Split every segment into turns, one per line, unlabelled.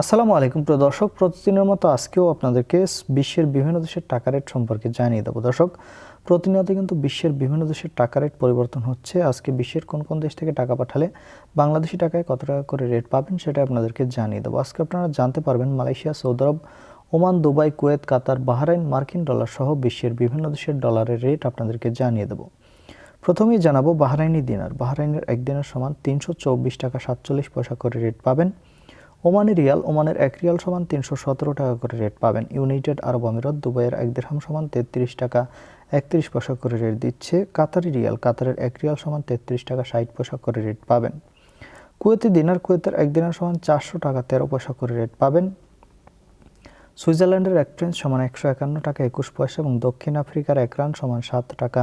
আসসালামু আলাইকুম প্রিয় দর্শক, প্রতিদিনের মতো আজকেও আপনাদেরকে বিশ্বের বিভিন্ন দেশের টাকা রেট সম্পর্কে জানিয়ে দেবো। দর্শক, প্রতিনিয়ত কিন্তু বিশ্বের বিভিন্ন দেশের টাকা রেট পরিবর্তন হচ্ছে। আজকে বিশ্বের কোন কোন দেশ থেকে টাকা পাঠালে বাংলাদেশি টাকায় কত টাকা করে রেট পাবেন সেটা আপনাদেরকে জানিয়ে দেবো। আজকে আপনারা জানতে পারবেন Malaysia, Saudi Arab, Oman, Dubai, Kuwait, Qatar, Bahrain, মার্কিন ডলার সহ বিশ্বের বিভিন্ন দেশের ডলারের রেট আপনাদেরকে জানিয়ে দেবো। প্রথমেই জানাব বাহরাইনি দিনার। বাহরাইনের এক দিনের সমান তিনশো চব্বিশ টাকা সাতচল্লিশ পয়সা করে রেট পাবেন। ওমানি রিয়াল, ওমানের এক রিয়াল সমান তিনশো সতেরো টাকা করে রেট পাবেন। ইউনাইটেড আরব আমিরাত, দুবাইয়ের এক দেড়হাম সমান তেত্রিশ টাকা একত্রিশ পয়সা করে রেট দিচ্ছে। কাতারি রিয়াল, কাতারের এক রিয়াল সমান তেত্রিশ টাকা ষাট পয়সা করে রেট পাবেন। কুয়েতি দিনার কুয়েতের এক দিনের সমান চারশো টাকা তেরো পয়সা করে রেট পাবেন। সুইজারল্যান্ডের এক ফ্রেন্স সমান একশো একান্ন টাকা একুশ পয়সা এবং দক্ষিণ আফ্রিকার এক রান সমান সাত টাকা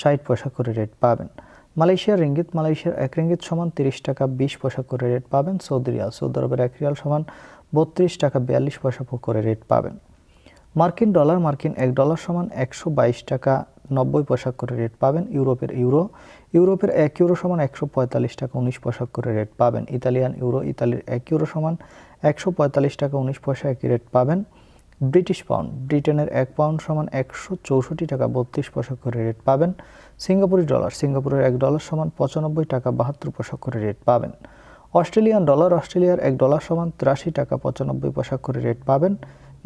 ষাট পয়সা করে রেট পাবেন। মালয়েশিয়ার রিঙ্গিত, মালয়েশিয়ার এক রিঙ্গিত সমান তিরিশ টাকা বিশ পয়সা করে রেট পাবেন। সৌদি রিয়াল, সৌদি আরবের এক রিয়াল সমান বত্রিশ টাকা বিয়াল্লিশ পয়সা করে রেট পাবেন। মার্কিন ডলার, মার্কিন এক ডলার সমান একশো বাইশ টাকা নব্বই পয়সা করে রেট পাবেন। ইউরোপের ইউরো, ইউরোপের এক ইউরো সমান একশো পঁয়তাল্লিশ টাকা উনিশ পয়সা করে রেট পাবেন। ইতালিয়ান ইউরো, ইতালির এক ইউরো সমান একশো পঁয়তাল্লিশ টাকা উনিশ পয়সা একই রেট পাবেন। ব্রিটিশ পাউন্ড ব্রিটেনের এক পাউন্ড সমান একশো চৌষট্টি টাকা বত্রিশ পয়সা করে রেট পাবেন। সিঙ্গাপুরি ডলার সিঙ্গাপুরের এক ডলার সমান পঁচানব্বই টাকা বাহাত্তর পয়সা করে রেট পাবেন। অস্ট্রেলিয়ান ডলার অস্ট্রেলিয়ার এক ডলার সমান তিরাশি টাকা পঁচানব্বই পয়সা করে রেট পাবেন।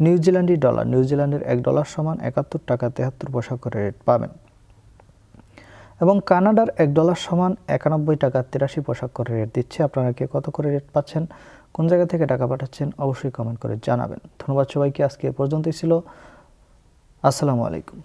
নিউজিল্যান্ডি ডলার নিউজিল্যান্ডের এক ডলার সমান একাত্তর টাকা তেহাত্তর পয়সা করে রেট পাবেন। এবং কানাডার এক ডলার সমান একানব্বই টাকা তিরাশি পোশাক করে রেট দিচ্ছে। আপনারা কে কত করে রেট পাচ্ছেন, কোন জায়গা থেকে টাকা পাঠাচ্ছেন অবশ্যই কমেন্ট করে জানাবেন। ধন্যবাদ সবাইকে, আজকে পর্যন্তই ছিল। আসসালামু আলাইকুম।